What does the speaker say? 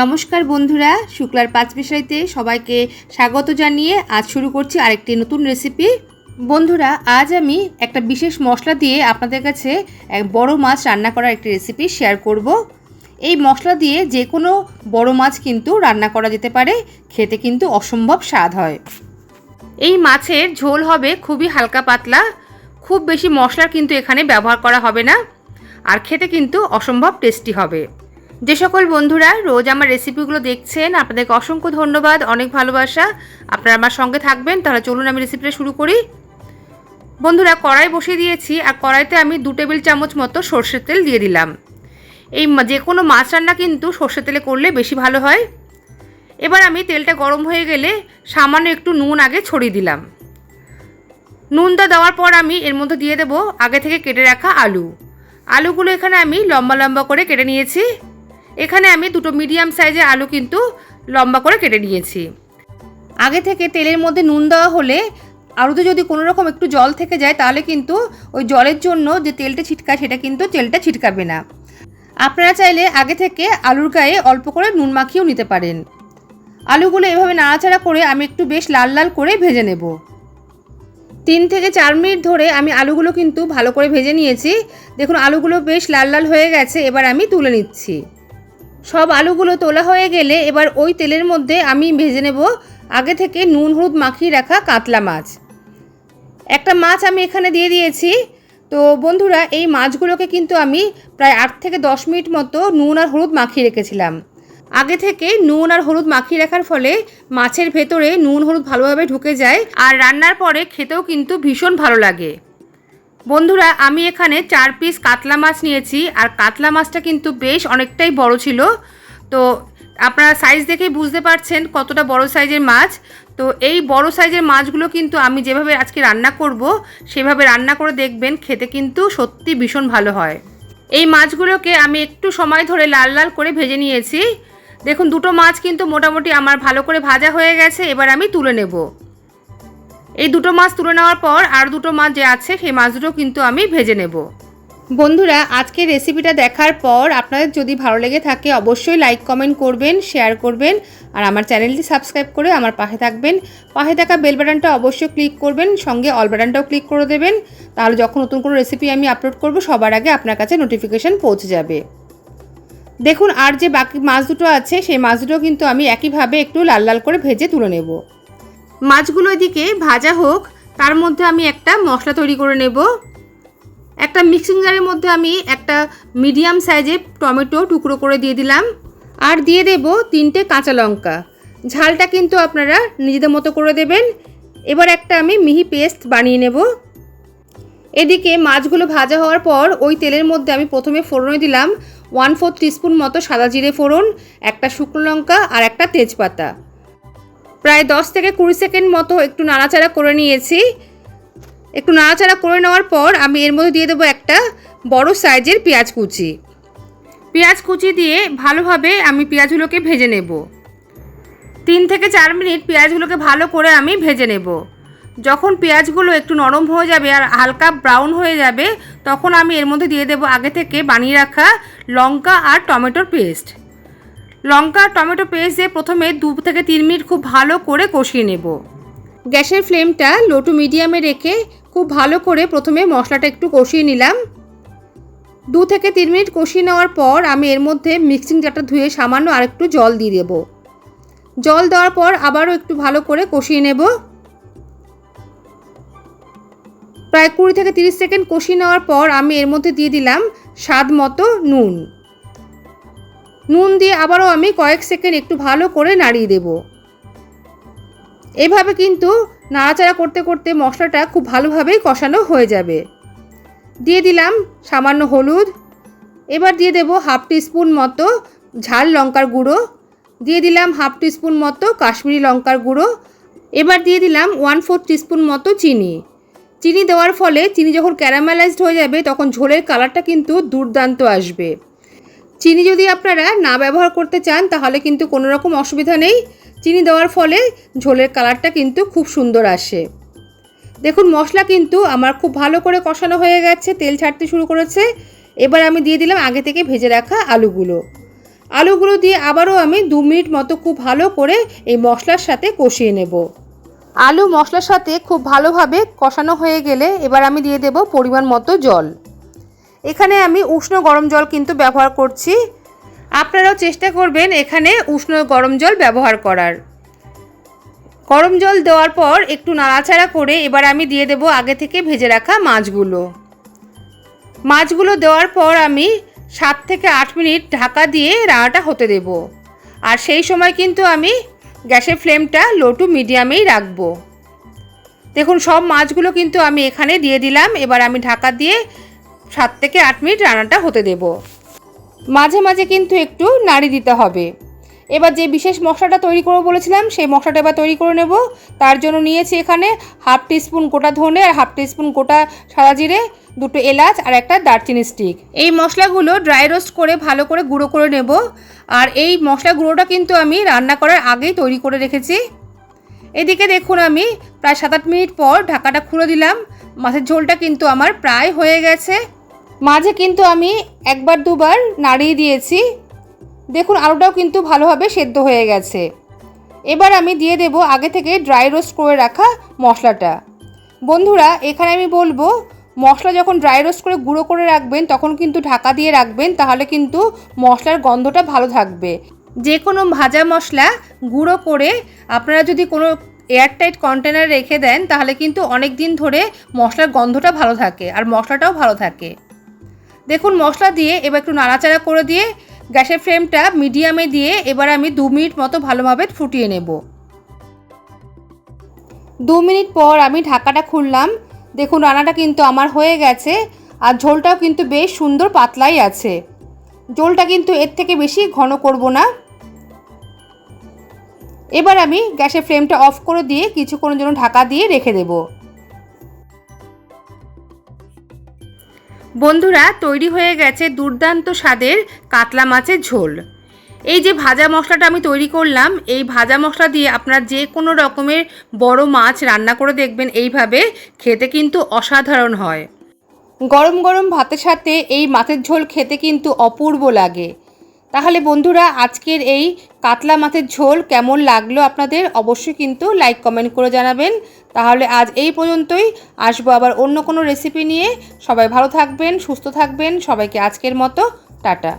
নমস্কার বন্ধুরা, শুক্লার পাঁচ বিষয়তে সবাইকে স্বাগত জানিয়ে আজ শুরু করছি আরেকটি নতুন রেসিপি বন্ধুরা, আজ আমি একটা বিশেষ মশলা দিয়ে আপনাদের কাছে এক বড় মাছ রান্না করার একটি রেসিপি শেয়ার করব। এই মশলা দিয়ে যে কোনো বড় মাছ কিন্তু রান্না করা যেতে পারে, খেতে কিন্তু অসম্ভব স্বাদ হয়। এই মাছের ঝোল হবে খুবই হালকা পাতলা, খুব বেশি মশলা কিন্তু এখানে ব্যবহার করা হবে না, আর খেতে কিন্তু অসম্ভব টেস্টি হবে। যে সকল বন্ধুরা রোজ আমার রেসিপিগুলো দেখছেন, আপনাদেরকে অসংখ্য ধন্যবাদ, অনেক ভালোবাসা। আপনারা আমার সঙ্গে থাকবেন, তাহলে চলুন আমি রেসিপিটা শুরু করি। বন্ধুরা, কড়াই বসিয়ে দিয়েছি, আর কড়াইতে আমি দু টেবিল চামচ মতো সর্ষের তেল দিয়ে দিলাম। এই যে কোনো মাছ রান্না কিন্তু সর্ষের তেলে করলে বেশি ভালো হয়। এবার আমি তেলটা গরম হয়ে গেলে সামান্য একটু নুন আগে ছড়িয়ে দিলাম। নুনটা দেওয়ার পর আমি এর মধ্যে দিয়ে দেবো আগে থেকে কেটে রাখা আলু। আলুগুলো এখানে আমি লম্বা লম্বা করে কেটে নিয়েছি। এখানে আমি দুটো মিডিয়াম সাইজের আলু কিন্তু লম্বা করে কেটে নিয়েছি। আগে থেকে তেলের মধ্যে নুন দেওয়া হলে আলুতে যদি কোনো রকম একটু জল থেকে যায়, তাহলে কিন্তু ওই জলের জন্য যে তেলটা ছিটকায়, সেটা কিন্তু তেলটা ছিটকাবে না। আপনারা চাইলে আগে থেকে আলুর গায়ে অল্প করে নুন মাখিয়েও নিতে পারেন। আলুগুলো এভাবে নাড়াচাড়া করে আমি একটু বেশ লাল লাল করে ভেজে নেব। তিন থেকে চার মিনিট ধরে আমি আলুগুলো কিন্তু ভালো করে ভেজে নিয়েছি। দেখুন, আলুগুলো বেশ লাল লাল হয়ে গেছে, এবার আমি তুলে নিচ্ছি। সব আলুগুলো তোলা হয়ে গেলে এবার ওই তেলের মধ্যে আমি ভেজে নেব আগে থেকে নুন, হলুদ মাখিয়ে রাখা কাতলা মাছ। একটা মাছ আমি এখানে দিয়ে দিয়েছি। তো বন্ধুরা, এই মাছগুলোকে কিন্তু আমি প্রায় আট থেকে দশ মিনিট মতো নুন আর হলুদ মাখিয়ে রেখেছিলাম। আগে থেকে নুন আর হলুদ মাখিয়ে রাখার ফলে মাছের ভেতরে নুন, হলুদ ভালোভাবে ঢুকে যায়। আর রান্নার পরে খেতেও কিন্তু ভীষণ ভালো লাগে। বন্ধুরা, আমি এখানে চার পিস কাতলা মাছ নিয়েছি, আর কাতলা মাছটা কিন্তু বেশ অনেকটাই বড় ছিল। তো আপনারা সাইজ দেখেই বুঝতে পারছেন কতটা বড় সাইজের মাছ। তো এই বড় সাইজের মাছগুলো কিন্তু আমি যেভাবে আজকে রান্না করব, সেভাবে রান্না করে দেখবেন, খেতে কিন্তু সত্যি ভীষণ ভালো হয়। এই মাছগুলোকে আমি একটু সময় ধরে লাল লাল করে ভেজে নিয়েছি। দেখুন, দুটো মাছ কিন্তু মোটামুটি আমার ভালো করে ভাজা হয়ে গেছে, এবার আমি তুলে নেব। এই দুটো মাছ তুলে নেওয়ার পর আর দুটো মাছ যে আছে, সেই মাছ দুটো কিন্তু আমি ভেজে নেব। বন্ধুরা আজকে রেসিপিটা দেখার পর আপনাদের যদি ভালো লেগে থাকে, অবশ্যই লাইক কমেন্ট করবেন শেয়ার করবেন আর আমার চ্যানেলটি সাবস্ক্রাইব করে আমার পাশে থাকবেন। পাশে থাকা বেল বাটনটা অবশ্যই ক্লিক করবেন, সঙ্গে অল বাটনটাও ক্লিক করে দেবেন। তাহলে যখন নতুন কোনো রেসিপি আমি আপলোড করব, সবার আগে আপনার কাছে নোটিফিকেশান পৌঁছে যাবে। দেখুন, আর যে বাকি মাছ দুটো আছে, সেই মাছ দুটো কিন্তু আমি একইভাবে একটু লাল লাল করে ভেজে তুলে নেব। মাছগুলো এদিকে ভাজা হোক, তার মধ্যে আমি একটা মশলা তৈরি করে নেব। একটা মিক্সিং জারের মধ্যে আমি একটা মিডিয়াম সাইজের টমেটো টুকরো করে দিয়ে দিলাম। আর দিয়ে দেব তিনটে কাঁচা লঙ্কা। ঝালটা কিন্তু আপনারা নিজেদের মতো করে দেবেন। এবার একটা আমি মিহি পেস্ট বানিয়ে নেব। এদিকে মাছগুলো ভাজা হওয়ার পর ওই তেলের মধ্যে আমি প্রথমে ফোড়নে দিলাম ওয়ান ফোর টিস্পুন মতো সাদা জিরে ফোড়ন, একটা শুকনো লঙ্কা আর একটা তেজপাতা। প্রায় দশ থেকে কুড়ি সেকেন্ড মতো একটু নাড়াচাড়া করে নিয়েছি। একটু নাড়াচাড়া করে নেওয়ার পর আমি এর মধ্যে দিয়ে দেবো একটা বড় সাইজের পেঁয়াজ কুচি। পেঁয়াজ কুচি দিয়ে ভালোভাবে আমি পেঁয়াজগুলোকে ভেজে নেব। তিন থেকে চার মিনিট পেঁয়াজগুলোকে ভালো করে আমি ভেজে নেব। যখন পেঁয়াজগুলো একটু নরম হয়ে যাবে আর হালকা ব্রাউন হয়ে যাবে, তখন আমি এর মধ্যে দিয়ে দেবো আগে থেকে বানিয়ে রাখা লঙ্কা আর টমেটোর পেস্ট। লঙ্কা, টমেটো পেস্ট দিয়ে প্রথমে দু থেকে তিন মিনিট খুব ভালো করে কষিয়ে নেব। গ্যাসের ফ্লেমটা লো টু মিডিয়ামে রেখে খুব ভালো করে প্রথমে মশলাটা একটু কষিয়ে নিলাম। দু থেকে তিন মিনিট কষিয়ে নেওয়ার পর আমি এর মধ্যে মিক্সিং জারটা ধুয়ে সামান্য আরেকটু জল দিয়ে দেব। জল দেওয়ার পর আবারও একটু ভালো করে কষিয়ে নেব। প্রায় কুড়ি থেকে তিরিশ সেকেন্ড কষিয়ে নেওয়ার পর আমি এর মধ্যে দিয়ে দিলাম স্বাদ মতো নুন। নুন দিয়ে আবারও আমি কয়েক সেকেন্ড একটু ভালো করে নাড়িয়ে দেব। এভাবে কিন্তু নাড়াচাড়া করতে করতে মশলাটা খুব ভালোভাবেই কষানো হয়ে যাবে। দিয়ে দিলাম সামান্য হলুদ। এবার দিয়ে দেব হাফ টিস্পুন মতো ঝাল লঙ্কার গুঁড়ো। দিয়ে দিলাম হাফ টিস্পুন মতো কাশ্মীরি লঙ্কার গুঁড়ো। এবার দিয়ে দিলাম ওয়ান ফোর টিস্পুন মতো চিনি। চিনি দেওয়ার ফলে চিনি যখন ক্যারামেলাইজড হয়ে যাবে তখন ঝোলের কালারটা কিন্তু দুর্দান্ত আসবে। চিনি যদি আপনারা না ব্যবহার করতে চান, তাহলে কিন্তু কোনো রকম অসুবিধা নেই। চিনি দেওয়ার ফলে ঝোলের কালারটা কিন্তু খুব সুন্দর আসে। দেখুন, মশলা কিন্তু আমার খুব ভালো করে কষানো হয়ে গেছে, তেল ছাড়তে শুরু করেছে। এবার আমি দিয়ে দিলাম আগে থেকে ভেজে রাখা আলুগুলো। আলুগুলো দিয়ে আবারও আমি দু মিনিট মতো খুব ভালো করে এই মশলার সাথে কষিয়ে নেব। আলু মশলার সাথে খুব ভালোভাবে কষানো হয়ে গেলে এবার আমি দিয়ে দেব পরিমাণ মতো জল। এখানে আমি উষ্ণ গরম জল কিন্তু ব্যবহার করছি। আপনারাও চেষ্টা করবেন এখানে উষ্ণ গরম জল ব্যবহার করার। গরম জল দেওয়ার পর একটু নাড়াচাড়া করে এবার আমি দিয়ে দেব আগে থেকে ভেজে রাখা মাছগুলো। মাছগুলো দেওয়ার পর আমি সাত থেকে আট মিনিট ঢাকা দিয়ে রান্নাটা হতে দেব। আর সেই সময় কিন্তু আমি গ্যাসের ফ্লেমটা লো টু মিডিয়ামেই রাখব। দেখুন সব মাছগুলো কিন্তু আমি এখানে দিয়ে দিলাম। এবার আমি ঢাকা দিয়ে সাত থেকে আট মিনিট রান্নাটা হতে দেব। মাঝে মাঝে কিন্তু একটু নাড়ি দিতে হবে। এবার যে বিশেষ মশলাটা তৈরি করব বলেছিলাম, সেই মশলাটা এবার তৈরি করে নেব। তার জন্য নিয়েছি এখানে হাফ টিস্পুন গোটা ধনে আর হাফ টিস্পুন গোটা সাদা জিরে, দুটো এলাচ আর একটা দারচিনি স্টিক। এই মশলাগুলো ড্রাই রোস্ট করে ভালো করে গুঁড়ো করে নেব। আর এই মশলা গুঁড়োটা কিন্তু আমি রান্না করার আগেই তৈরি করে রেখেছি। এদিকে দেখুন আমি প্রায় সাত আট মিনিট পর ঢাকাটা খুলে দিলাম। মাছের ঝোলটা কিন্তু আমার প্রায় হয়ে গেছে। মাঝে কিন্তু আমি একবার দুবার নাড়িয়ে দিয়েছি। দেখুন, আলুটাও কিন্তু ভালোভাবে সেদ্ধ হয়ে গেছে। এবার আমি দিয়ে দেব আগে থেকে ড্রাই রোস্ট করে রাখা মশলাটা। বন্ধুরা, এখানে আমি বলব, মশলা যখন ড্রাই রোস্ট করে গুঁড়ো করে রাখবেন, তখন কিন্তু ঢাকা দিয়ে রাখবেন, তাহলে কিন্তু মশলার গন্ধটা ভালো থাকবে। যে কোনো ভাজা মশলা গুঁড়ো করে আপনারা যদি কোনো এয়ারটাইট কন্টেনারে রেখে দেন, তাহলে কিন্তু অনেক দিন ধরে মশলার গন্ধটা ভালো থাকে, আর মশলাটাও ভালো থাকে। দেখুন, মশলা দিয়ে এবার একটু নাড়াচাড়া করে দিয়ে গ্যাসের ফ্লেমটা মিডিয়ামে দিয়ে এবার আমি দু মিনিট মতো ভালোভাবে ফুটিয়ে নেব। দু মিনিট পর আমি ঢাকাটা খুললাম। দেখুন, রান্নাটা কিন্তু আমার হয়ে গেছে আর ঝোলটাও কিন্তু বেশ সুন্দর পাতলাই আছে। ঝোলটা কিন্তু এর থেকে বেশি ঘন করব না। এবার আমি গ্যাসের ফ্লেমটা অফ করে দিয়ে কিছুক্ষণের জন্য ঢাকা দিয়ে রেখে দেব। বন্ধুরা, তৈরি হয়ে গেছে দুর্দান্ত স্বাদের কাতলা মাছের ঝোল। এই যে ভাজা মশলাটা আমি তৈরি করলাম, এই ভাজা মশলা দিয়ে আপনারা যে কোনো রকমের বড় মাছ রান্না করে দেখবেন, এইভাবে খেতে কিন্তু অসাধারণ হয়। গরম গরম ভাতের সাথে এই মাছের ঝোল খেতে কিন্তু অপূর্ব লাগে। তাহলে বন্ধুরা, আজকের এই কাতলা মাছের ঝোল কেমন লাগল আপনাদের অবশ্যই কিন্তু লাইক কমেন্ট করে জানাবেন। তাহলে আজ এই পর্যন্তই। আসব আবার অন্য কোনো রেসিপি নিয়ে। সবাই ভালো থাকবেন, সুস্থ থাকবেন। সবাইকে আজকের মতো, টাটা।